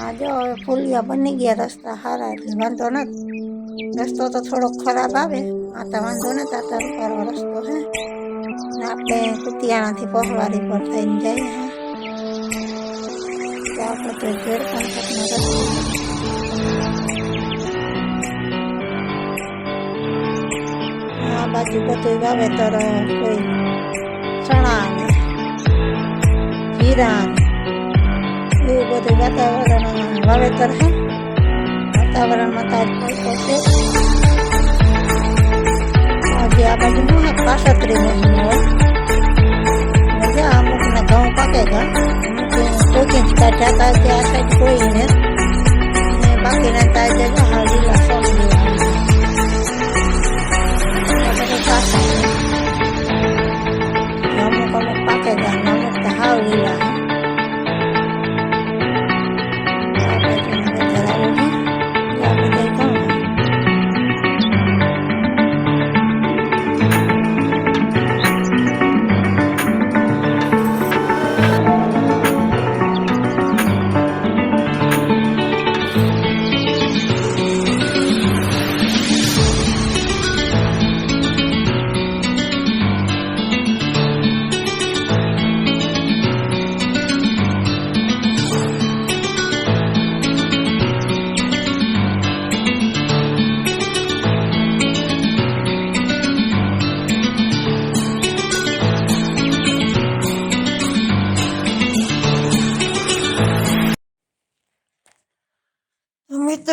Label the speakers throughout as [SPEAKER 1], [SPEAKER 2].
[SPEAKER 1] આ જો ફૂલિયા બની ગયા રસ્તા સારા એટલે વાંધો નથી. રસ્તો તો થોડોક ખરાબ આવે, આ તો વાંધો નથી, આ તો રૂપારો રસ્તો હે. આપણે કુતિયાણાથી પહોવારી પર થઈને જઈએ, હા. આપણે તો ઘેર પંથકનો રસ્તો બાજુ બધું વાવેતર કોઈ ચણા જીરા એવું બધું વાતાવરણ. વાવેતર છે વાતાવરણમાં તાજ પડતો છે હજી આ બાજુ છે પાસત્રી મહિનો હોય મજા અમુકના ઘઉં પાકે ગયા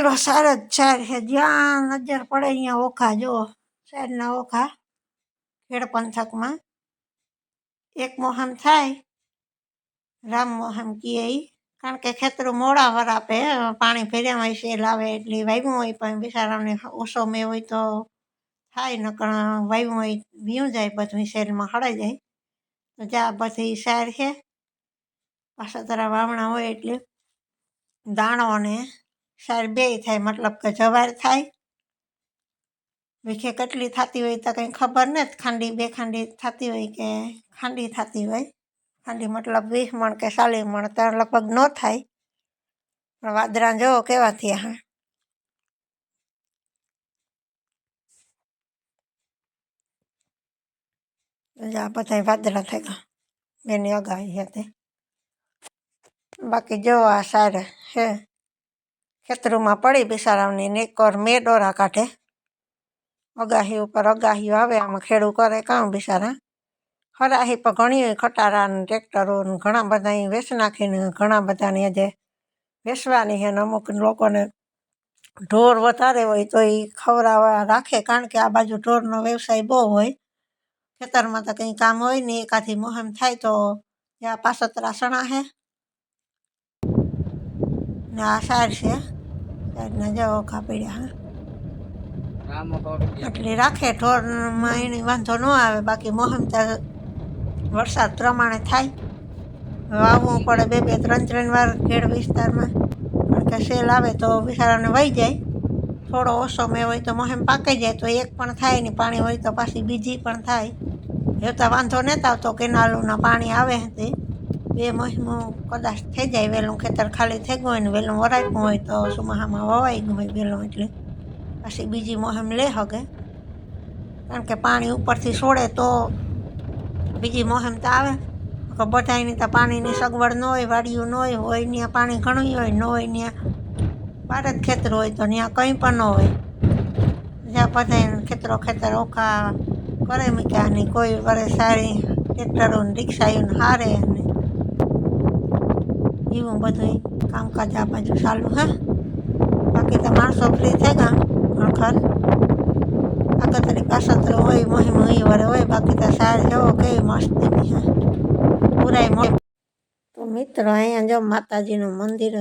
[SPEAKER 1] મિત્રો સારા જ ચાર છે જ્યાં નજર પડે અહીંયા ઓખા જો સાઈડના ઓખા ખેડ પંથકમાં એક મોહમ થાય, રામ મોહમ કીએ કારણ કે ખેતરો મોડા વરાપે પાણી હોય સેલ આવે એટલે વાવ્યું હોય, પણ બિચારાને ઓછો મેં હોય તો થાય, નકર વાવ્યું હોય, વીયું જાય, બધું શેરમાં હળાઈ જાય. તો જા બધી સાર છે પાછા તારા વાવણા હોય એટલે દાણો અને સાર બેય થાય, મતલબ કે જવાર થાય. વીખે કેટલી થતી હોય તો કંઈ ખબર નથી, ખાંડી બે ખાંડી થતી હોય કે ખાંડી થતી હોય. ખાંડી મતલબ વીસ મણ કે ચાલીસ મણ, તો લગભગ ન થાય. પણ વાદરા જોવો કેવા થયા હા. આ બધા વાદળા થઈ ગયા બેની અગાહી હતી. બાકી જોવા સાર હે. ખેતરોમાં પડી બિસારાઓની નેકર મેં ડોરા કાઢે. અગાહી ઉપર અગાહીઓ આવે, આમાં ખેડૂ કરે કામ બિસારા. હરાહી પર ઘણી ખટારા ને ને ઘણા બધા વેચ નાખીને ઘણા બધાની આજે વેચવાની છે ને અમુક લોકોને ઢોર વધારે હોય તો એ ખવડાવવા રાખે, કારણ કે આ બાજુ ઢોરનો વ્યવસાય બહુ હોય. ખેતરમાં તો કંઈ કામ હોય નહીં, એકાથી મોહમ થાય તો ત્યાં પાસતરા સણા છે. ને આ સાર છે. સારના જવો કાપડ્યા હા. એટલે રાખે ઠોરમાં એની વાંધો ન આવે બાકી મોહમ તો વરસાદ પ્રમાણે થાય. વાવવું પડે બે બે ત્રણ ત્રણ વાર ખેડ વિસ્તારમાં. કારણ કે સેલ આવે તો બિચારાને વહી જાય. થોડો ઓછો મેં હોય તો મોહેમ પાકી જાય તો એક પણ થાય નહીં. પાણી હોય તો પાછી બીજી પણ થાય. એ તો વાંધો નહોતો આવતો કેનાલોના પાણી આવે તે. બે મહિનું કદાચ થઈ જાય વહેલું, ખેતર ખાલી થઈ ગયું હોય ને વહેલું વરાપ્યું હોય તો સુમાહામાં વવાઈ ગયું હોય વહેલું એટલે. પછી બીજી મોહમ લે હગે. કારણ કે પાણી ઉપરથી છોડે તો બીજી મોહમ તો આવે. બધાની તો પાણીની સગવડ ન હોય વાડીયું ન હોય હોય ત્યાં પાણી ઘણું હોય, ન હોય ત્યાં બાર ખેતર હોય તો ત્યાં કંઈ પણ ન હોય. જ્યાં બધા ખેતરો ખેતર ઓખા કરે મૂક્યા ને કોઈ વરે સારી ટ્રેક્ટરો રિક્ષા રિક્ષાઓને હારે એવું બધું કામકાજ આ બાજુ ચાલુ, હે? બાકી તો માણસો ફ્રી થઈ ગયા આગળ આગતરી પાસત્ર હોય મોહી મોહી વડે હોય, બાકી તો સાર જવો કેવી મસ્તીની હે? પુરાય મો તો મિત્રો, અહીંયા જો માતાજીનું મંદિર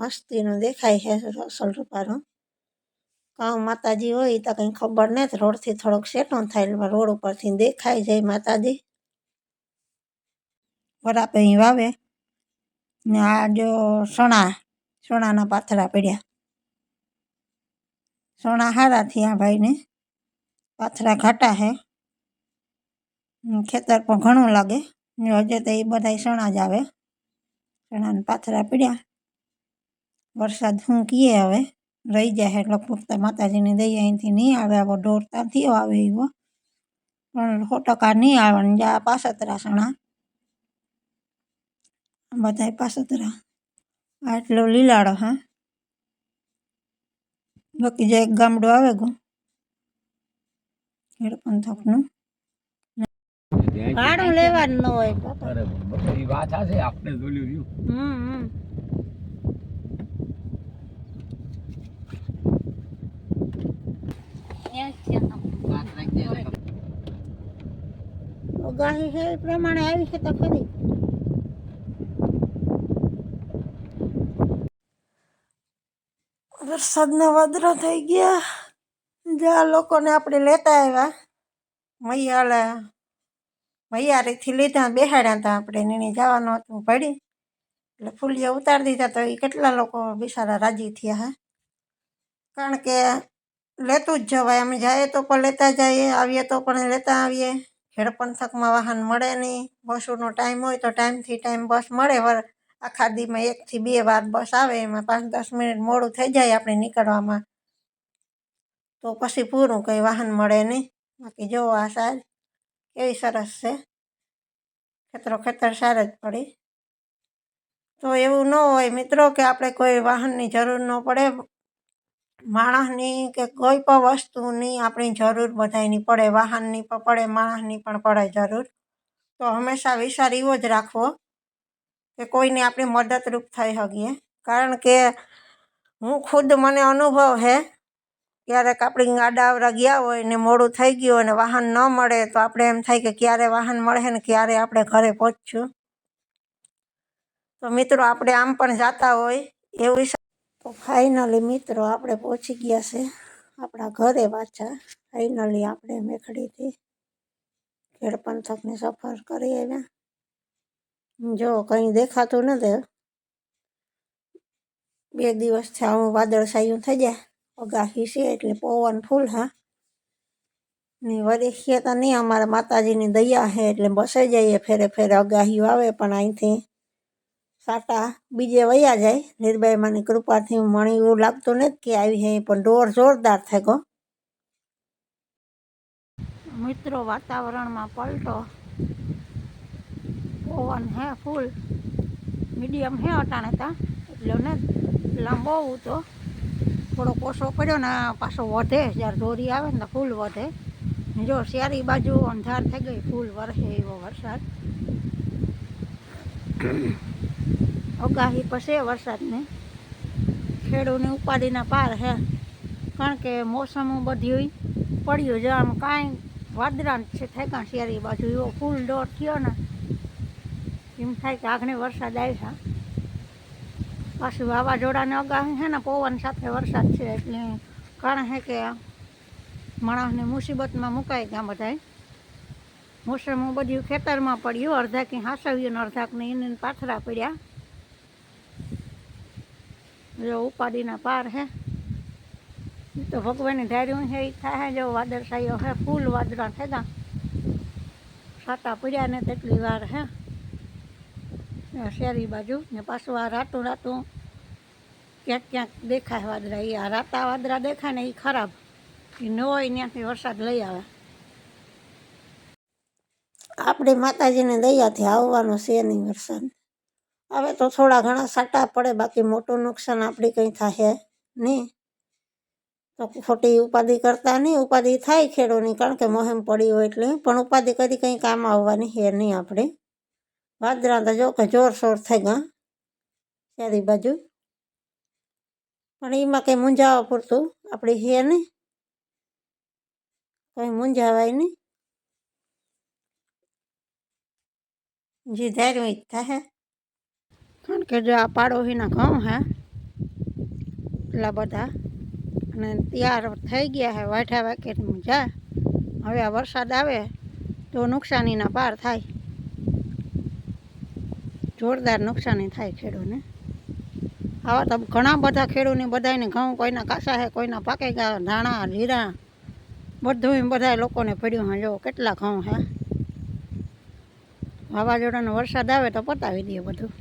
[SPEAKER 1] મસ્તીનું દેખાય છે રસલ રૂપારું કાં માતાજી હોય તો કંઈ ખબર નથી, રોડથી થોડોક સેટો થાય રોડ ઉપરથી દેખાય જાય માતાજી. બરાબર અહીં વાવે. ને આ જો સણા, સણાના પાથરા પડ્યા. સણા હારા થયા ભાઈને. પાથરા ઘાટા હે. ખેતર પણ ઘણું લાગે. હજે તો એ બધા સણા જ આવે. સણાના પાથરા પડ્યા. વરસાદ શું કીએ હવે? રહી જાય લગભગ પૂરતા માતાજીની દઈ અહીંથી નહીં આવે. આવો ઢોર ત્યાંથી આવે એવો. પણ સો નહીં આવે જા પાસતરા સણા. બધાય પાસતરા આટલો લીલાડો હા? બાકી જે એક ગામડું આવે ગો ખેડ પંથકનું ભાડું લેવાનું ન હોય બાપા
[SPEAKER 2] અરે બાપા, વાત હશે આપણે જોયું રહ્યું.
[SPEAKER 1] હમ હમ. આગાહી છે એ પ્રમાણે આવી છે તો ખરી. વરસાદના વાદળા થઈ ગયા. જ્યાં લોકોને આપણે લેતા આવ્યા. મૈયાળા મૈયારીથી લીધા, બેહાડ્યા હતા આપણે. નીણી જવાનું હતું પડી એટલે ફૂલિયા ઉતારી દીધા તો એ કેટલા લોકો બિચારા રાજી થયા, હે? કારણ કે લેતું જ જવાય. અમે જઈએ તો પણ લેતા જઈએ, આવીએ તો પણ લેતા આવીએ. ખેડ પંથકમાં વાહન મળે નહીં. બસોનો ટાઈમ હોય તો ટાઈમથી ટાઈમ બસ મળે. આખા દીમાં એકથી બે વાર બસ આવે, એમાં પાંચ દસ મિનિટ મોડું થઈ જાય આપણે નીકળવામાં. તો પછી પૂરું કંઈ વાહન મળે નહીં. બાકી જો આ સાર કેવી સરસ છે. ખેતરો ખેતર સાર જ પડી. તો એવું ન હોય મિત્રો કે આપણે કોઈ વાહનની જરૂર ન પડે. માણસની કે કોઈ પણ વસ્તુની આપણી જરૂર બધાયની પડે. વાહનની પણ પડે, માણસની પણ પડે જરૂર. તો હંમેશા વિચાર એવો જ રાખવો. કે કોઈને આપણે મદદરૂપ થઈ શકીએ. કારણ કે હું ખુદ મને અનુભવ છે ક્યારેક આપણી ગાડાવરા ગયા હોય ને મોડું થઈ ગયું અને વાહન ન મળે, તો આપણે એમ થાય કે ક્યારે વાહન મળે ને ક્યારે આપણે ઘરે પહોંચશું. તો મિત્રો, આપણે આમ પણ જતા હોય એવું તો ફાઇનલી મિત્રો, આપણે પહોંચી ગયા છે આપણા ઘરે પાછા. ફાઇનલી આપણે મેખડીથી ખેડ પંથકની સફર કરી આવ્યા. જો કંઈ દેખાતું નથી. બે દિવસથી આવું વાદળછાયું થઈ જાય. અગાહી છે એટલે પવન ફૂલ હા. ને વળી તો નહીં, અમારા માતાજીની દયા છે એટલે બસે જઈએ ફેરે ફેરે અગાહીઓ આવે પણ અહીંથી સાટા બીજે વયા જાય. નિર્ભયમાની કૃપાથી મણી એવું લાગતું નથી કે આવી છે પણ ડોર જોરદાર થઈ ગયો. મિત્રો, વાતાવરણમાં પલટો. પવન હે, ફૂલ. મીડિયમ હે અટાણે તા. એટલે ને લાંબો તો. થોડો કોસો પડ્યો ને પાછો વધે. જ્યારે દોરી આવે ને ફૂલ વધે. જો શિયારી બાજુ અંધાર થઈ ગઈ, ફૂલ વરસે એવો વરસાદ. અગાહી પછી વરસાદને. ખેડૂને ઉપાડીના પાર હે. કારણ કે મોસમ બધી પડ્યું છે. આમ કાંઈ વાદળા છે. થઈ કાં શિયારી બાજુ. એવો ફૂલ ડોર થયો ને. એમ થાય કે આગળ વરસાદ આવ્યા પાછું વાવાઝોડાને અગાહી છે ને પવન સાથે વરસાદ છે એટલે કારણ છે કે માણસને મુસીબતમાં મુકાય ગયા બધાય. મોસમ બધું ખેતરમાં પડ્યું, અડધા કંઈ હાસવ્યું ને કંઈ એને પાથરા પડ્યા. જો ઉપાડીના પાર હે. તો ભગવાનની ધાર્યું છે એ થાય જો વાદળશાહીઓ હે, ફૂલ વાદળા થયા સાટા પડ્યા ને તેટલી વાર હે. શેરી બાજુ ને પાછું આ રાતું રાતું ક્યાંક ક્યાંક દેખાય વાદરા એ આ રાતા વાદળા દેખાય ને એ ખરાબ. એ ન હોય ત્યાંથી વરસાદ લઈ આવે. આપણે માતાજીની દયાથી આવવાનો છે નહીં વરસાદ. હવે તો થોડા ઘણા સાટા પડે, બાકી મોટું નુકસાન આપણી કંઈ થાય નહીં. તો ખોટી ઉપાધિ કરતા નહીં, ઉપાધિ થાય ખેડૂની કારણ કે મોહેમ પડી હોય એટલે. પણ ઉપાધિ કરી કંઈ કામ આવવાની હે નહીં આપણે. વાદળા તો જો કે જોરશોર થઈ ગયા ચારી બાજુ પણ એમાં કંઈ મૂંઝાવા પૂરતું આપણી હે નહીં કંઈ મૂંઝાવાય નહીં જે ધાર્યું એ જ થાય કારણ કે જો આ પાડોશીના ઘઉં હે એટલા બધા અને તૈયાર થઈ ગયા હે વાઠા વાકેટમાં જા હવે આ વરસાદ આવે તો નુકસાનીના પાર થાય જોરદાર નુકસાની થાય ખેડૂને. આવા તો ઘણા બધા ખેડૂને બધાને ઘઉં, કોઈના કાસા હે, કોઈના પાકે ગયા ધાણા, જીરા, બધું બધા લોકોને પડ્યું હા જો કેટલા ઘઉં હે. વાવાઝોડાનો વરસાદ આવે તો પતાવી દઈએ બધું.